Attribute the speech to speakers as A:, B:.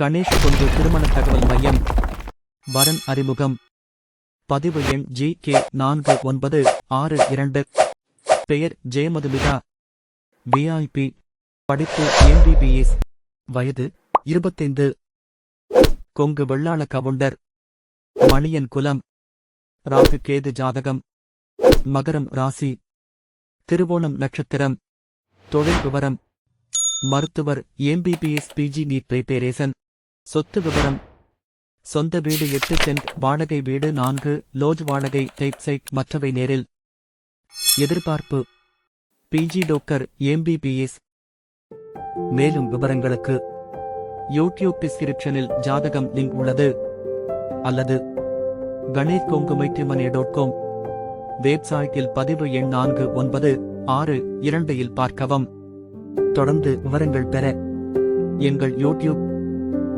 A: கணேஷ் கொண்டு திருமண தகவல் மையம். வரன் அறிமுகம். பதிவு எண் ஜி கே நான்கு ஒன்பது ஆறு இரண்டு. பெயர் ஜெயமதுமிதா. விஐபி படிப்பு எம்பிபிஎஸ் வயது இருபத்தைந்து. கொங்கு வெள்ளாள கவுண்டர். மணியன் குலம். ராகு கேது ஜாதகம். மகரம் ராசி. திருவோணம் நட்சத்திரம். தொழில் விவரம். மருத்துவர் எம்பிபிஎஸ் பிஜி நீட் பிரிப்பேரேசன் சொத்து விவரம் சொந்த வீடு எட்டு சென்ட் வாடகை வீடு நான்கு லோஜ் வாடகை டைப் சைட் மற்றவை நேரில். எதிர்பார்ப்பு. பிஜி டோக்கர் எம்பிபிஎஸ் மேலும் விவரங்களுக்கு யூடியூப் டிஸ்கிரிப்ஷனில் ஜாதகம் லிங்க் உள்ளது. அல்லது கணேஷ் கொங்குமைட்டிமனே டாட் காம். வெப்சைட்டில் பதிவு எண் நான்கு ஒன்பது ஆறு இரண்டையில் பார்க்கவும். தொடர்ந்து விவரங்கள் பெற எங்கள் யூடியூப்